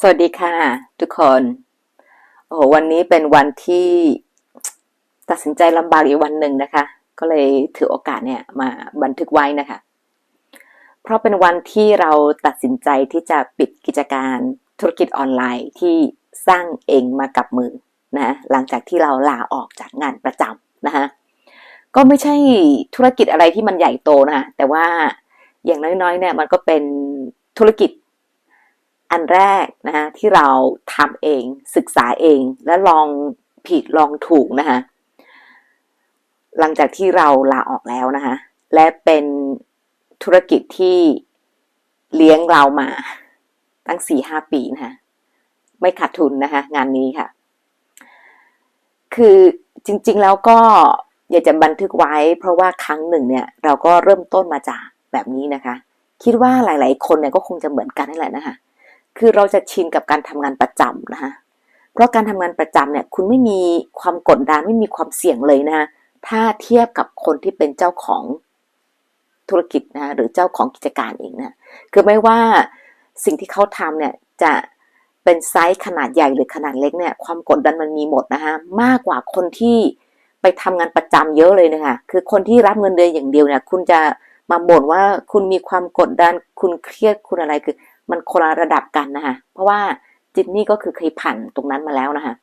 สวัสดีค่ะ ทุกคน โอ้โหวันนี้เป็นวันที่ตัดสินใจลำบากอีกวันหนึ่งนะคะ ก็เลยถือโอกาสเนี่ยมาบันทึกไว้นะคะ เพราะเป็นวันที่เราตัดสินใจที่จะปิดกิจการธุรกิจออนไลน์ที่สร้างเองมากับมือนะหลังจากที่เราลาออกจากงานประจำนะคะก็ไม่ใช่ธุรกิจอะไรที่มันใหญ่โตนะคะแต่ว่าอย่างน้อยๆเนี่ยมันก็เป็นธุรกิจ อันแรกนะคะที่เราทำเองศึกษาเองและลองผิดลองถูกนะคะหลังจากที่เราลาออกแล้วนะคะและเป็นธุรกิจที่เลี้ยงเรามาตั้งสี่ห้าปีนะคะไม่ขาดทุนนะคะงานนี้ค่ะ คือจริง ๆ แล้วก็อยากจะบันทึกไว้ เพราะว่าครั้งหนึ่งเนี่ยเราก็เริ่มต้นมาจากแบบนี้นะคะ คิดว่าหลาย ๆ คนเนี่ยก็คงจะเหมือนกันนั่นแหละนะคะ คือเราจะชินกับการทำงานประจำนะคะเพราะการทำงานประจำเนี่ยคุณไม่มีความกดดันไม่มีความเสี่ยงเลยนะคะถ้าเทียบกับคนที่เป็นเจ้าของธุรกิจนะหรือเจ้าของกิจการเองนะคือไม่ว่าสิ่งที่เขาทำเนี่ยจะเป็นไซส์ขนาดใหญ่หรือขนาดเล็กเนี่ยความกดดันมันมีหมดนะคะมากกว่าคนที่ไปทำงานประจำเยอะเลยนะคะคือคนที่รับเงินเดือนอย่างเดียวเนี่ยคุณจะมาบ่นว่าคุณมีความกดดันคุณเครียดคุณอะไรคือ มันคนละระดับกันนะคะเพราะว่าจินนี่ก็คือเคยผ่านตรงนั้นมาแล้วนะคะ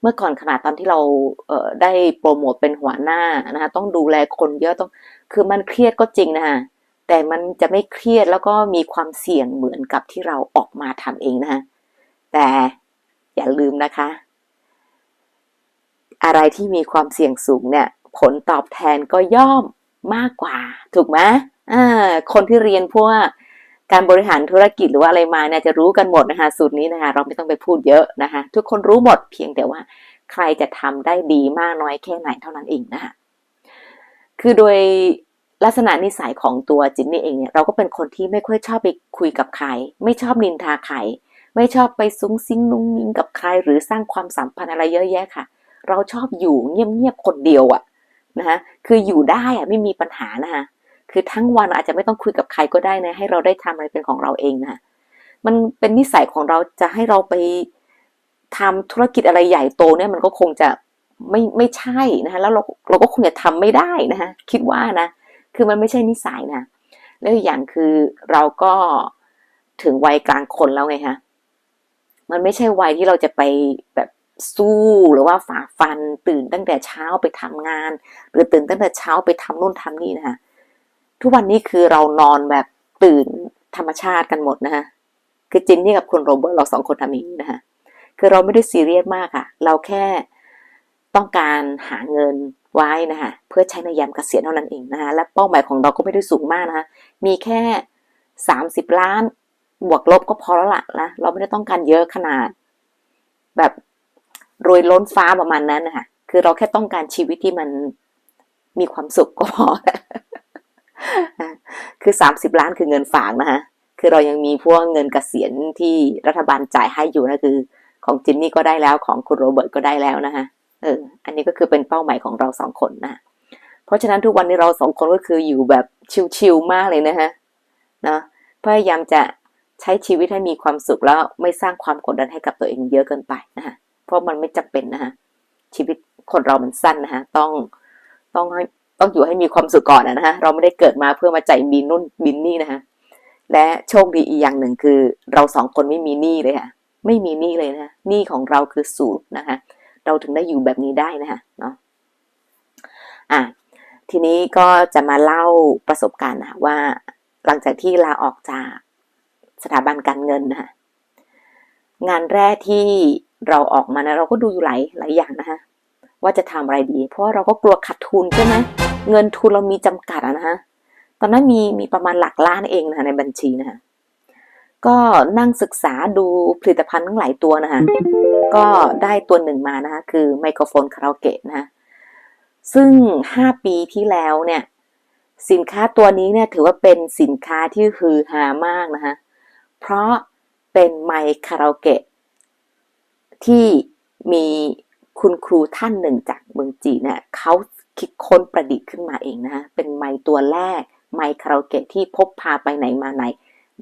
เมื่อก่อนขนาดตอนที่เราเได้โปรโมทเป็นหัวหน้านะคะต้องดูแลคนเยอะต้อง คือมันเครียดก็จริงนะคะแต่มันจะไม่เครียดแล้วก็มีความเสี่ยงเหมือนกับที่เราออกมาทำเองนะคะแต่อย่าลืมนะคะ อะไรที่มีความเสี่ยงสูงเนี่ย ผลตอบแทนก็ย่อมมากกว่า ถูกไหมอ่าคนที่เรียนพวก การบริหารธุรกิจหรือว่าอะไรมาเนี่ยจะรู้กันหมดนะคะสูตรนี้นะคะเราไม่ต้องไปพูดเยอะนะคะ ทุกคนรู้หมดเพียงแต่ว่าใครจะทำได้ดีมากน้อยแค่ไหนเท่านั้นเองนะคะคือโดยลักษณะนิสัยของตัวจินนี่เองเนี่ยเราก็เป็นคนที่ไม่ค่อยชอบไปคุยกับใคร ไม่ชอบนินทาใครไม่ชอบไปซุ้งซิ้งนุ่งนิ่งกับใคร หรือสร้างความสัมพันธ์อะไรเยอะแยะค่ะ เราชอบอยู่เงียบๆคนเดียวอะนะคะคืออยู่ได้อะไม่มีปัญหานะคะ คือทั้งวันอาจจะไม่ต้องคุยกับใครก็ได้นะ ให้เราได้ทำอะไรเป็นของเราเองนะมันเป็นนิสัยของเราจะให้เราไปทำธุรกิจอะไรใหญ่โตเนี่ยมันก็คงจะไม่ไม่ใช่นะคะแล้วเราเราก็คงจะทำไม่ได้นะคะคิดว่านะ คือมันไม่ใช่นิสัยนะแล้วอย่างคือเราก็ถึงวัยกลางคนแล้วไงคะมันไม่ใช่วัยที่เราจะไปแบบสู้หรือว่าฝ่าฟันตื่นตั้งแต่เช้าไปทำงาน หรือตื่นตั้งแต่เช้าไปทำนู่นทำนี่นะคะ ทุกวันนี้คือเรานอนแบบตื่นธรรมชาติกันหมดนะฮะคือจินนี่กับคุณโรเบิร์ตเราสองคนทำอย่างนี้นะฮะคือเราไม่ได้ซีเรียสมากอะเราแค่ต้องการหาเงินไว้นะคะเพื่อใช้ในยามเกษียณเท่านั้นเองนะคะและเป้าหมายของเราก็ไม่ได้สูงมากนะคะมีแค่สามสิบล้านบวกลบก็พอแล้วล่ะนะเราไม่ได้ต้องการเยอะขนาด แบบรวยล้นฟ้าประมาณนั้นนะคะคือเราแค่ต้องการชีวิตที่มันมีความสุขก็พอ คือ 30 ล้านคือเงินฝากนะคะคือเรายังมีพวกเงินเกษียณที่รัฐบาลจ่ายให้อยู่นะคือ ของจินนี่ก็ได้แล้วของคุณโรเบิร์ตก็ได้แล้วนะคะเออ อันนี้ก็คือเป็นเป้าหมายของเราสองคนนะ เพราะฉะนั้นทุกวันนี้เราสองคนก็คืออยู่แบบชิลๆมากเลยนะคะนะพยายามจะใช้ชีวิตให้มีความสุขแล้วไม่สร้างความกดดันให้กับตัวเองเยอะเกินไปนะคะเพราะมันไม่จำเป็นนะคะชีวิตคนเรามันสั้นนะคะต้องต้องให้ ต้องอยู่ให้มีความสุขก่อนนะฮะเราไม่ได้เกิดมาเพื่อมาใจ่ายบินนู่นบินนี่นะคะและโชคดีอีกอย่างหนึ่งคือ เราสองคนไม่มีหนี้เลยค่ะไม่มีหนี้เลยนะหนี้ของเราคือศูนย์นะคะเราถึงได้อยู่แบบนี้ได้นะคะเนาะอะทีนี้ก็จะมาเล่าประสบการณ์นะว่า หลังจากที่ลาออกจากสถาบันการเงินนะคะงานแรกที่เราออกมานะเราก็ดูอยู่หลายหลายอย่างนะคะว่าจะทำอะไรดี เพราะเราก็กลัวขาดทุนใช่ไหม เงินทุนเรามีจำกัดนะคะตอนนั้นมีมีประมาณหลักล้านเองนะคะในบัญชีนะคะก็นั่งศึกษาดูผลิตภัณฑ์ทั้งหลายตัวนะคะก็ได้ตัวหนึ่งมานะคะคือไมโครโฟนคาราโอเกะนะคะซึ่ง 5 ปีที่แล้วเนี่ยสินค้าตัวนี้เนี่ยถือว่าเป็นสินค้าที่ฮือฮามากนะคะเพราะเป็นไมค์คาราโอเกะที่มีคุณครูท่านหนึ่งจากเมืองจีนเนี่ยเขา คิดค้นประดิษฐ์ขึ้นมาเองนะคะเป็นไมค์ตัวแรก ไมค์คาราโอเกะที่พบพาไปไหนมาไหน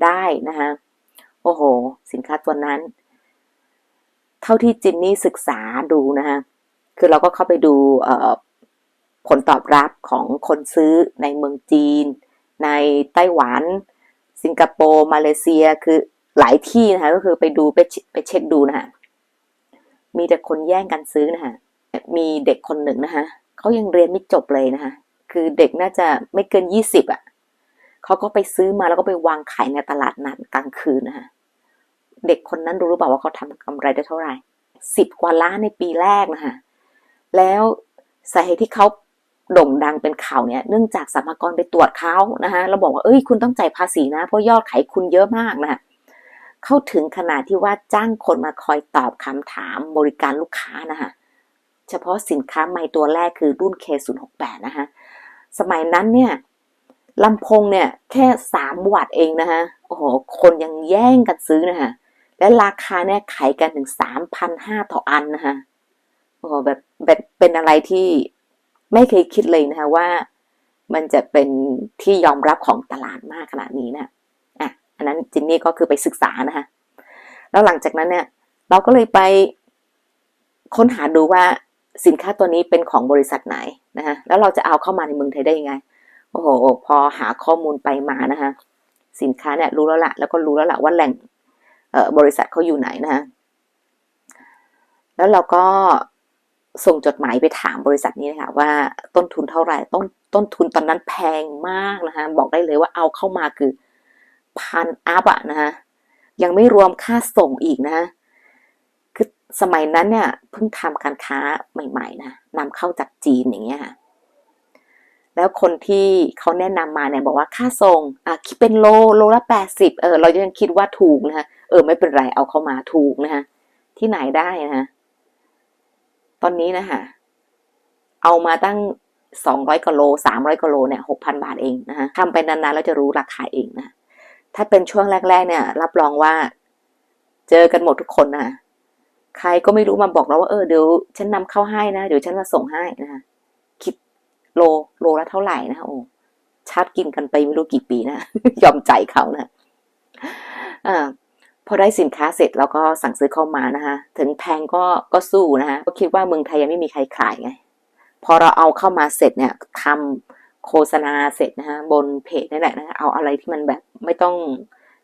ได้นะคะโอ้โห สินค้าตัวนั้น เท่าที่จินนี่ศึกษาดูนะคะคือเราก็เข้าไปดูผลตอบรับของคนซื้อในเมืองจีน ในไต้หวัน สิงคโปร์มาเลเซียคือหลายที่นะคะก็คือไปดูไปเชไปเช็คดูนะคะมีแต่คนแย่งกันซื้อนะคะมีเด็กคนหนึ่งนะคะ เขายังเรียนไม่จบเลยนะคะคือเด็กน่าจะไม่เกินยี่สิบอะเขาก็ไปซื้อมาแล้วก็ไปวางขายในตลาดนัดกลางคืนนะคะเด็กคนนั้นรู้หรือเปล่าว่าเขาทำกำไรได้เท่าไหร่สิบกว่าล้านในปีแรกนะคะแล้วสาเหตุที่เขาโด่งดังเป็นข่าวเนี่ยเนื่องจากสรรพากรไปตรวจเขานะคะแล้วบอกว่าเอ้ยคุณต้องจ่ายภาษีนะ เพราะยอดขายคุณเยอะมากนะคะเข้าถึงขนาดที่ว่าจ้างคนมาคอยตอบคำถามบริการลูกค้านะคะ เฉพาะสินค้าใหม่ตัวแรกคือรุ่น K068 นะคะสมัยนั้นเนี่ยลำโพงเนี่ยแค่สามวัตต์เองนะคะโอ้โห คนยังแย่งกันซื้อนะคะและราคาเนี่ยขายกันถึงสามพันห้าต่ออันนะคะโอ้โหแบบแบบเป็นอะไรที่ไม่เคยคิดเลยนะคะว่ามันจะเป็นที่ยอมรับของตลาดมากขนาดนี้นะอะ อันนั้นจินนี่ก็คือไปศึกษานะคะแล้วหลังจากนั้นเนี่ย เราก็เลยไปค้นหาดูว่า สินค้าตัวนี้เป็นของบริษัทไหนนะคะแล้วเราจะเอาเข้ามาในเมืองไทยได้ยังไง โอ้โห พอหาข้อมูลไปมานะคะสินค้าเนี่ยรู้แล้วละแล้วก็รู้แล้วละว่าแหล่งบริษัทเขาอยู่ไหนนะคะแล้วเราก็ส่งจดหมายไปถามบริษัทนี้นะคะว่าต้นทุนเท่าไหร่ต้นต้นทุนตอนนั้นแพงมากนะคะบอกได้เลยว่าเอาเข้ามาคือพันอัพอะนะคะยังไม่รวมค่าส่งอีกนะคะ สมัยนั้นเนี่ยเพิ่งทำการค้าใหม่ ๆ นะนำเข้าจากจีนอย่างเงี้ยค่ะแล้วคนที่เขาแนะนำมาเนี่ยบอกว่าค่าส่งอะคิดเป็นโลโลละแปดสิบเออเรายังคิดว่าถูกนะคะเออไม่เป็นไรเอาเข้ามาถูกนะคะที่ไหนได้นะคะตอนนี้นะคะเอามาตั้งสองร้อยกโลสามร้อยกโลเนี่ยหกพันบาทเองนะคะทำไปนานๆแล้วจะรู้ราคาเองนะ ถ้าเป็นช่วงแรก ๆ เนี่ย รับรองว่า เจอกันหมดทุกคนนะ ใครก็ไม่รู้มาบอกเราว่าเออเดี๋ยวฉันนำเข้าให้นะ เดี๋ยวฉันมาส่งให้นะคะคิดโลโลละเท่าไหร่นะคะโอ้ชาร์จกินกันไปไม่รู้กี่ปีนะ ยอมใจเขานะอ่าพอได้สินค้าเสร็จแล้วก็สั่งซื้อเข้ามานะคะ ถึงแพงก็ก็สู้นะคะก็คิดว่าเมืองไทยยังไม่มีใครขายไง พอเราเอาเข้ามาเสร็จเนี่ยทำโฆษณาเสร็จนะคะบนเพจนี่นแหละนะะเอาอะไรที่มันแบบไม่ต้อง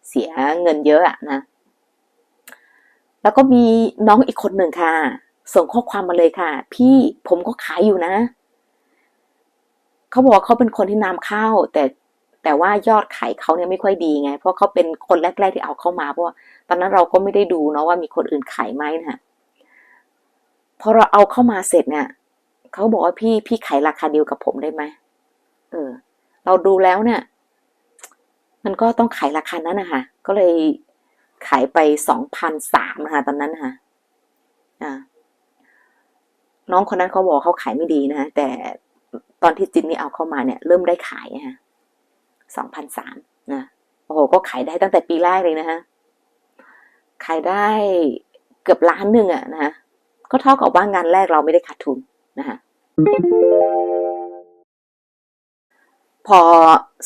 เสียเงินเยอะอะนะ แล้วก็มีน้องอีกคนหนึ่งค่ะ ส่งข้อความมาเลยค่ะ พี่ผมก็ขายอยู่นะ เขาบอกว่าเขาเป็นคนที่นำเข้า แต่แต่ว่ายอดขายเขาเนี่ยไม่ค่อยดีไง เพราะเขาเป็นคนแรก ๆที่เอาเข้ามาเพราะว่าตอนนั้นเราก็ไม่ได้ดูเนาะว่ามีคนอื่นขายไหมนะพอเราเอาเข้ามาเสร็จเนี่ยเขาบอกว่าพี่พี่ขายราคาเดียวกับผมได้ไหมเออ เราดูแล้วเนี่ย มันก็ต้องขายราคานั้นนะคะก็เลย ขายไปสองพันสามนะคะตอนนั้นนะคะอ่าน้องคนนั้นเขาบอกเขาขายไม่ดีนะคะแต่ตอนที่จินนี่เอาเข้ามาเนี่ย เริ่มได้ขายนะคะสองพันสามนะโอ้โหก็ขายได้ตั้งแต่ปีแรกเลยนะคะขายได้เกือบล้านหนึ่งอะนะคะก็เท่ากับว่างานแรกเราไม่ได้ขาดทุนนะคะ พอ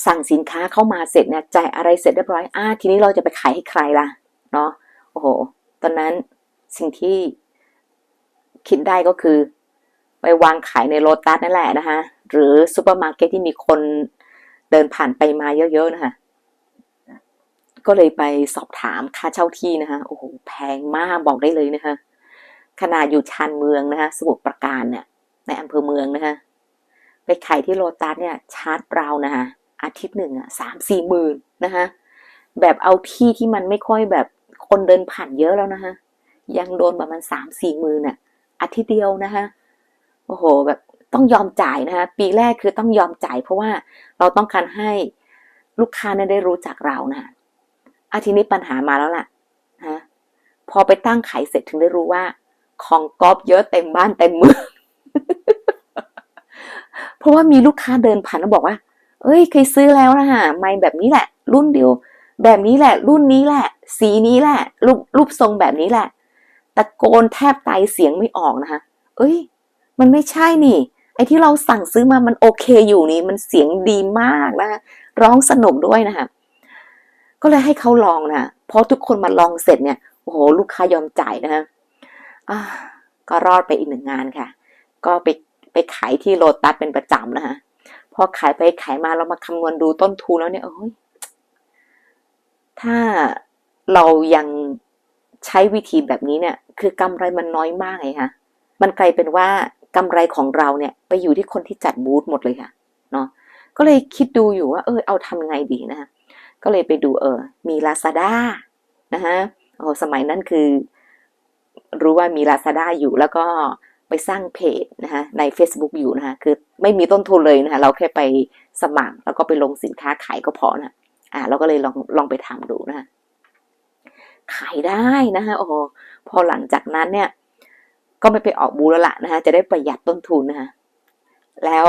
สั่งสินค้าเข้ามาเสร็จเนี่ยจ่ายอะไรเสร็จเรียบร้อยอ่าทีนี้เราจะไปขายให้ใครล่ะเนาะโอ้โห ตอนนั้นสิ่งที่คิดได้ก็คือ ไปวางขายในโลตัสนั่นแหละนะคะหรือซูเปอร์มาร์เก็ตที่มีคนเดินผ่านไปมาเยอะๆนะคะก็เลยไปสอบถามค่าเช่าที่นะคะโอ้โหแพงมากบอกได้เลยนะคะขนาดอยู่ชานเมืองนะคะสมุทรปราการเนี่ยในอำเภอเมืองนะคะ ไปขายที่โลตัสเนี่ยชาร์จเปล่านะคะอาทิตย์หนึ่งอะสามสี่หมื่นนะคะแบบเอาที่ที่มันไม่ค่อยแบบคนเดินผ่านเยอะแล้วนะคะยังโดนประมาณสามสี่หมื่นอะอาทิตย์เดียวนะคะโอ้โหแบบต้องยอมจ่ายนะคะปีแรกคือต้องยอมจ่ายเพราะว่าเราต้องการให้ลูกค้าเนี่ยได้รู้จักเรานะอาทีนี้ปัญหามาแล้วล่ะฮะพอไปตั้งขายเสร็จถึงได้รู้ว่า ของก๊อปเยอะเต็มบ้านเต็มเมือง เพราะว่ามีลูกค้าเดินผ่านแล้วบอกว่า เอ้ย เคยซื้อแล้วนะฮะไม่แบบนี้แหละ รุ่นเดียว แบบนี้แหละ รุ่นนี้แหละ สีนี้แหละ รูปรูปทรงแบบนี้แหละ ตะโกนแทบตายเสียงไม่ออกนะคะเอ้ย มันไม่ใช่นี่ ไอ้ที่เราสั่งซื้อมามันโอเคอยู่นี่ มันเสียงดีมากนะคะร้องสนุกด้วยนะคะก็เลยให้เขาลองนะพอทุกคนมาลองเสร็จเนี่ย โอ้โห ลูกค้ายอมจ่ายนะคะก็รอดไปอีกหนึ่งงานค่ะ ก็ไป ไปขายที่โลตัสเป็นประจำนะคะพอขายไปขายมาเรามาคำนวณดูต้นทุนแล้วเนี่ยเอ้ยถ้าเรายังใช้วิธีแบบนี้เนี่ย คือกำไรมันน้อยมากไงคะมันกลายเป็นว่ากำไรของเราเนี่ยไปอยู่ที่คนที่จัดบูธหมดเลยค่ะเนาะก็เลยคิดดูอยู่ว่า เออเอาทำไงดีนะคะก็เลยไปดูเออ มี Lazada นะคะโอ้สมัยนั้นคือ รู้ว่ามี Lazada อยู่แล้วก็ ไปสร้างเพจนะคะใน Facebook อยู่นะคะคือไม่มีต้นทุนเลยนะคะเราแค่ไปสมัครแล้วก็ไปลงสินค้าขายก็พอนะอ่าเราก็เลยลองลองไปทำดูนะคะขายได้นะคะโอ้โหพอหลังจากนั้นเนี่ย ก็ไม่ไปออกบูแล้วล่ะนะคะจะได้ประหยัดต้นทุนนะคะแล้ว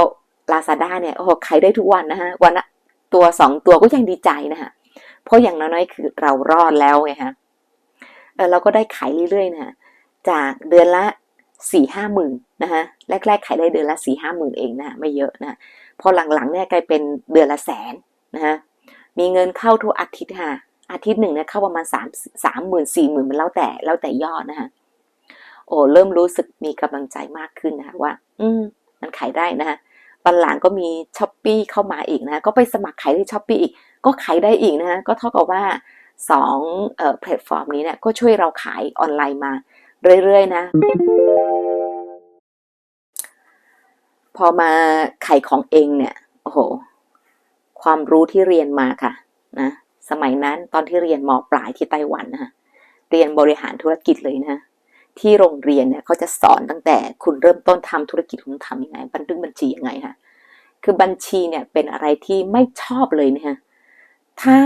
Lazada เนี่ยโอ้โหขายได้ทุกวันนะคะวันละตัวสองตัวก็ยังดีใจนะคะเพราะอย่างน้อยๆคือเรารอดแล้วไงคะเออเราก็ได้ขายเรื่อยๆนะะจากเดือนละ สี่ห้าหมื่นนะคะแรกๆขายได้เดือนละสี่ห้าหมื่นเองนะไม่เยอะนะพอหลังๆเนี่ยกลายเป็นเดือนละแสนนะคะมีเงินเข้าทุกอาทิตย์ค่ะอาทิตย์หนึ่งเนี่ยเข้าประมาณสามสามหมื่นสี่หมื่นมันแล้วแต่แล้วแต่ยอดนะคะโอ้เริ่มรู้สึกมีกำลังใจมากขึ้นนะคะว่า อืมมันขายได้นะคะวันหลังก็มีช้อปปี้เข้ามาอีกนะก็ไปสมัครขายที่ช้อปปี้อีก ก็ขายได้อีกนะคะก็เท่ากับว่าสองเอ่อแพลตฟอร์มนี้เนี่ยก็ช่วยเราขายออนไลน์มา เรื่อยๆนะ พอมาขายของเองเนี่ยโอ้โห ความรู้ที่เรียนมาค่ะนะสมัยนั้นตอนที่เรียนมปลายที่ไต้หวันนะเรียนบริหารธุรกิจเลยนะที่โรงเรียนเนี่ยเขาจะสอนตั้งแต่คุณเริ่มต้นทำธุรกิจคุณทำยังไงบันทึกบัญชียังไงค่ะคือบัญชีเนี่ยเป็นอะไรที่ไม่ชอบเลยนะฮะถ้า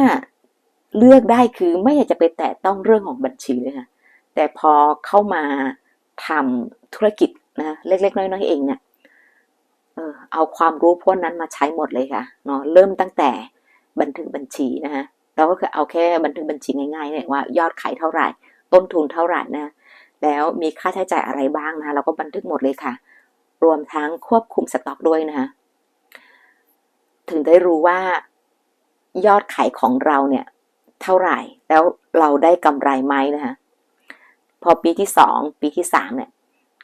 เลือกได้คือไม่อยากจะไปแตะต้องเรื่องของบัญชีเลยค่ะ แต่พอเข้ามาทำธุรกิจนะเล็กๆ น้อยๆเองเนี่ยเออเอาความรู้พวกนั้นมาใช้หมดเลยค่ะเนาะเริ่มตั้งแต่บันทึกบัญชีนะคะเราก็คือเอาแค่บันทึกบัญชีง่ายๆเนี่ยว่า ยอดขายเท่าไหร่ ต้นทุนเท่าไหร่นะแล้วมีค่าใช้จ่ายอะไรบ้างนะเราก็บันทึกหมดเลยค่ะ รวมทั้งควบคุมสต็อกด้วยนะคะถึงได้รู้ว่ายอดขายของเราเนี่ย เท่าไหร่ แล้วเราได้กำไรไหมนะคะ พอปีที่สองปีที่สามเนี่ย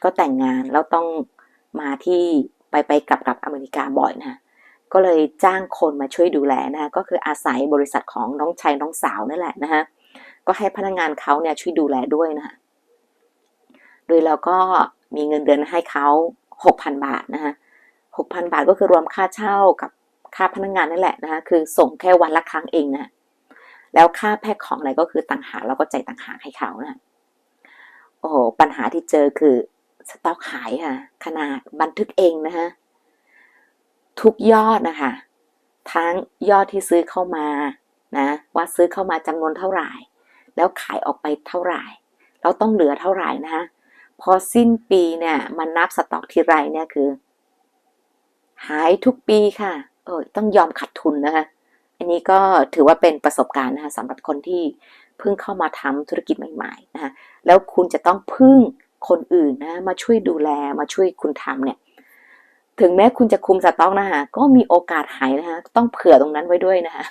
ก็แต่งงานแล้วต้องมาที่ไปไปกลับกับอเมริกาบ่อยนะคะก็เลยจ้างคนมาช่วยดูแลนะคะก็คืออาศัยบริษัทของน้องชายน้องสาวนั่นแหละนะคะก็ให้พนักงานเขาเนี่ยช่วยดูแลด้วยนะคะโดยเราก็มีเงินเดือนให้เขาหกพันบาทนะคะหกพันบาทก็คือรวมค่าเช่ากับค่าพนักงานนั่นแหละนะคะคือส่งแค่วันละครั้งเองนะแล้วค่าแพ็คของอะไรก็คือต่างหากเราก็ใจต่างหากให้เขานะ โอ้โห ปัญหาที่เจอคือสต็อกขายค่ะ ขนาดบันทึกเองนะคะทุกยอดนะคะ ทั้งยอดที่ซื้อเข้ามานะว่าซื้อเข้ามาจำนวนเท่าไหร่ แล้วขายออกไปเท่าไหร่ เราต้องเหลือเท่าไหร่นะคะพอสิ้นปีเนี่ยมันนับสต็อกทีไรเนี่ยคือ หายทุกปีค่ะเออต้องยอมขาดทุนนะคะ อันนี้ก็ถือว่าเป็นประสบการณ์นะคะสำหรับคนที่ เพิ่งเข้ามาทำธุรกิจใหม่ๆนะคะแล้วคุณจะต้องพึ่งคนอื่นนะมาช่วยดูแลมาช่วยคุณทำเนี่ยถึงแม้คุณจะคุมสต็อกนะคะก็มีโอกาสหายนะคะต้องเผื่อตรงนั้นไว้ด้วยนะคะ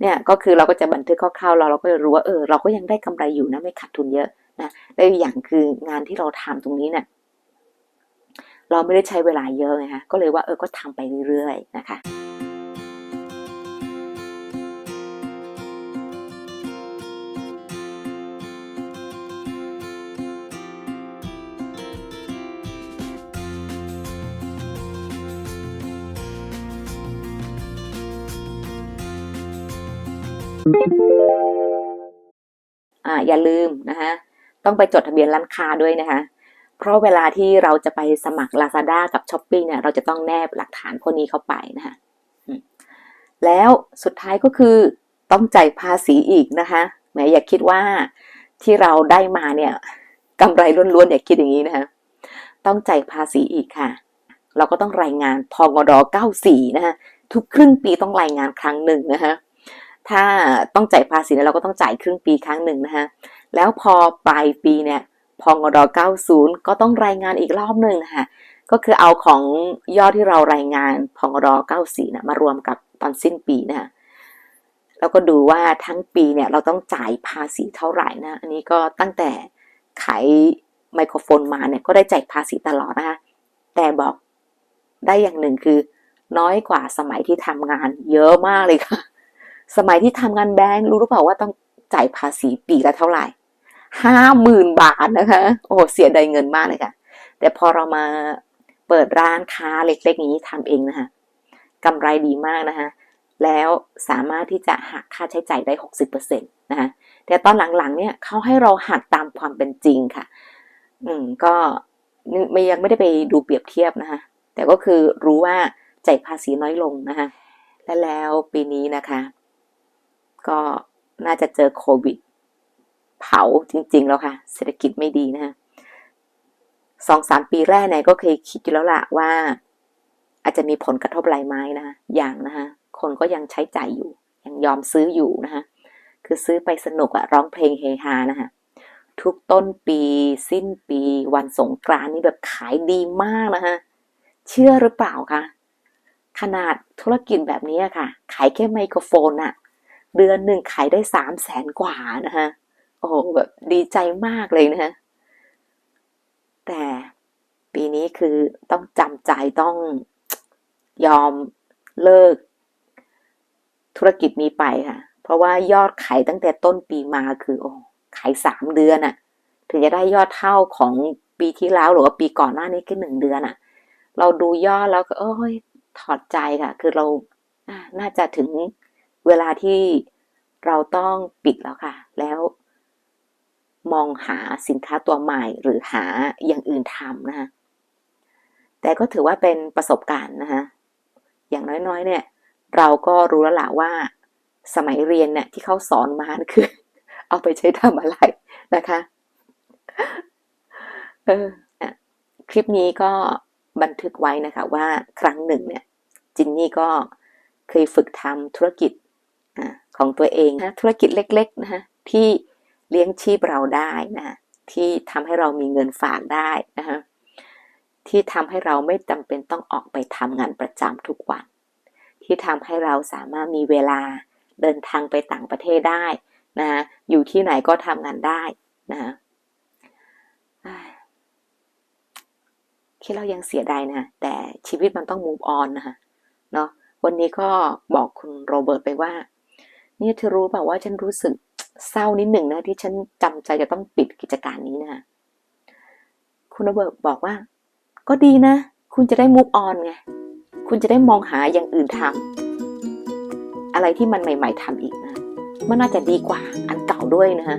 เนี่ยก็คือเราก็จะบันทึกคร่าวๆเราเราก็จะรู้ว่าเออเราก็ยังได้กำไรอยู่นะไม่ขาดทุนเยอะนะและอีกอย่างคืองานที่เราทำตรงนี้เนี่ยเราไม่ได้ใช้เวลาเยอะนะคะก็เลยว่าเออก็ทำไปเรื่อยๆนะคะ อ่าอย่าลืมนะคะต้องไปจดทะเบียนร้านค้าด้วยนะคะ เพราะเวลาที่เราจะไปสมัคร Lazada กับ s h อ p e e เนี่ยเราจะต้องแนบหลักฐานพวกนี้เข้าไปนะคะแล้วสุดท้ายก็คือต้องจ่ายภาษีอีกนะคะแหมอย่าคิดว่าที่เราได้มาเนี่ยกำไรล้วนๆอย่าคิดอย่างนี้นะคะต้องจ่ายภาษีอีกค่ะ เราก็ต้องรายงานพงด94นะคะทุกครึ่งปีต้องรายงานครั้งหนึ่งนะคะ ถ้าต้องจ่ายภาษีเราก็ต้องจ่ายครึ่งปีครั้งหนึ่งนะคะแล้วพอปลายปีเนี่ยพงด90 ก็ต้องรายงานอีกรอบหนึ่งนะคะก็คือเอาของยอดที่เรารายงานพงด94นะมารวมกับตอนสิ้นปีนะคะแล้วก็ดูว่าทั้งปีเนี่ยเราต้องจ่ายภาษีเท่าไหร่นะอันนี้ก็ตั้งแต่ขายไมโครโฟนมาเนี่ยก็ได้จ่ายภาษีตลอดนะคะแต่บอกได้อย่างหนึ่งคือ น้อยกว่าสมัยที่ทำงานเยอะมากเลยค่ะ สมัยที่ทำงานแบงค์รู้หรือเปล่าว่าต้องจ่ายภาษีปีละเท่าไหร่ห้าหมื่นบาทนะคะ โอ้เสียดายเงินมากเลยค่ะ แต่พอเรามาเปิดร้านค้าเล็กๆอย่างนี้ทำเองนะคะกำไรดีมากนะคะ แล้วสามารถที่จะหักค่าใช้จ่ายได้ 60%นะคะแต่ตอนหลังๆเนี่ยเขาให้เราหักตามความเป็นจริงค่ะ อืมก็ไม่ยังไม่ได้ไปดูเปรียบเทียบนะคะ แต่ก็คือรู้ว่าจ่ายภาษีน้อยลงนะคะ และแล้วปีนี้นะคะ ก็น่าจะเจอโควิด เผาจริง ๆ แล้วค่ะ เศรษฐกิจไม่ดีนะคะสองสามปีแรกเนี่ยก็เคยคิดอยู่แล้วล่ะว่า อาจจะมีผลกระทบหลายไม้นะคะอย่างนะคะคนก็ยังใช้จ่ายอยู่ ยังยอมซื้ออยู่นะคะคือซื้อไปสนุกอะร้องเพลงเฮฮานะคะทุกต้นปีสิ้นปีวันสงกรานนี่แบบขายดีมากนะคะเชื่อหรือเปล่าคะขนาดธุรกิจแบบนี้ค่ะ ขายแค่ไมโครโฟนอะ เดือนหนึ่งขายได้สามแสนกว่านะคะโอ้โหแบบดีใจมากเลยนะคะแต่ปีนี้คือต้องจำใจต้องยอมเลิก ธุรกิจนี้ไปค่ะ เพราะว่ายอดขายตั้งแต่ต้นปีมาคือ โอ้ขายสามเดือนอะถึงจะได้ยอดเท่าของปีที่แล้วหรือว่าปีก่อนหน้านี้แค่หนึ่งเดือนอะเราดูยอดแล้วก็โอ้ยถอดใจค่ะ คือเราน่าจะถึง เวลาที่เราต้องปิดแล้วค่ะ แล้วมองหาสินค้าตัวใหม่หรือหาอย่างอื่นทำนะคะแต่ก็ถือว่าเป็นประสบการณ์นะคะอย่างน้อยๆ เนี่ย เราก็รู้แล้วล่ะว่าสมัยเรียนเนี่ยที่เขาสอนมาคือ เอาไปใช้ทำอะไรนะคะเออคลิปนี้ก็บันทึกไว้นะคะว่าครั้งหนึ่งเนี่ยจินนี่ก็เคยฝึกทำธุรกิจ ของตัวเองนะธุรกิจเล็กๆนะคะที่เลี้ยงชีพเราได้นะที่ทำให้เรามีเงินฝากได้นะคะที่ทำให้เราไม่จำเป็นต้องออกไปทำงานประจำทุกวัน ที่ทำให้เราสามารถมีเวลาเดินทางไปต่างประเทศได้นะอยู่ที่ไหนก็ทำงานได้นะคิดเรายังเสียดายนะ แต่ชีวิตมันต้อง move on นะคะเนาะวันนี้ก็บอกคุณโรเบิร์ตไปว่า นี่เธอรู้เปล่าว่าฉันรู้สึกเศร้านิดหนึ่งนะที่ฉันจำใจจะต้องปิดกิจการนี้นะคุณโรเบิร์ตบอกว่า ก็ดีนะ คุณจะได้ move on ไง คุณจะได้มองหาอย่างอื่นทำอะไรที่มันใหม่ ๆทำอีกนะมันน่าจะดีกว่าอันเก่าด้วยนะฮะ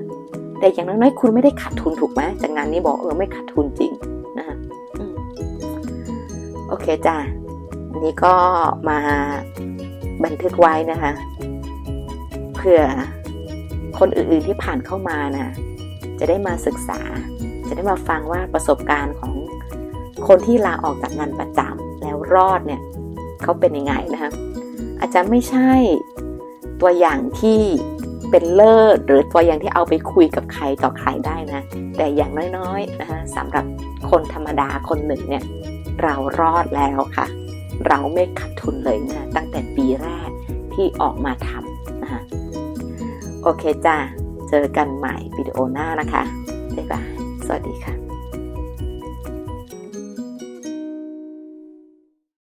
แต่อย่างน้อยๆคุณไม่ได้ขาดทุนถูกไหมจากงานนี้บอกเออไม่ขาดทุนจริงนะฮะโอเคจ้าอันนี้ก็มาบันทึกไว้นะคะ เพื่อคนอื่นๆที่ผ่านเข้ามานะจะได้มาศึกษา จะได้มาฟังว่าประสบการณ์ของคนที่ลาออกจากงานประจำแล้วรอดเนี่ยเขาเป็นยังไงนะคะอาจจะไม่ใช่ตัวอย่างที่เป็นเลิศหรือตัวอย่างที่เอาไปคุยกับใครต่อใครได้นะ แต่อย่างน้อยๆนะคะสำหรับคนธรรมดาคนหนึ่งเนี่ยเรารอดแล้วค่ะ เราไม่ขาดทุนเลยนะตั้งแต่ปีแรกที่ออกมาทำนะคะ โอเคจ้า เจอกันใหม่วิดีโอหน้านะคะ บ๊ายบาย สวัสดีค่ะ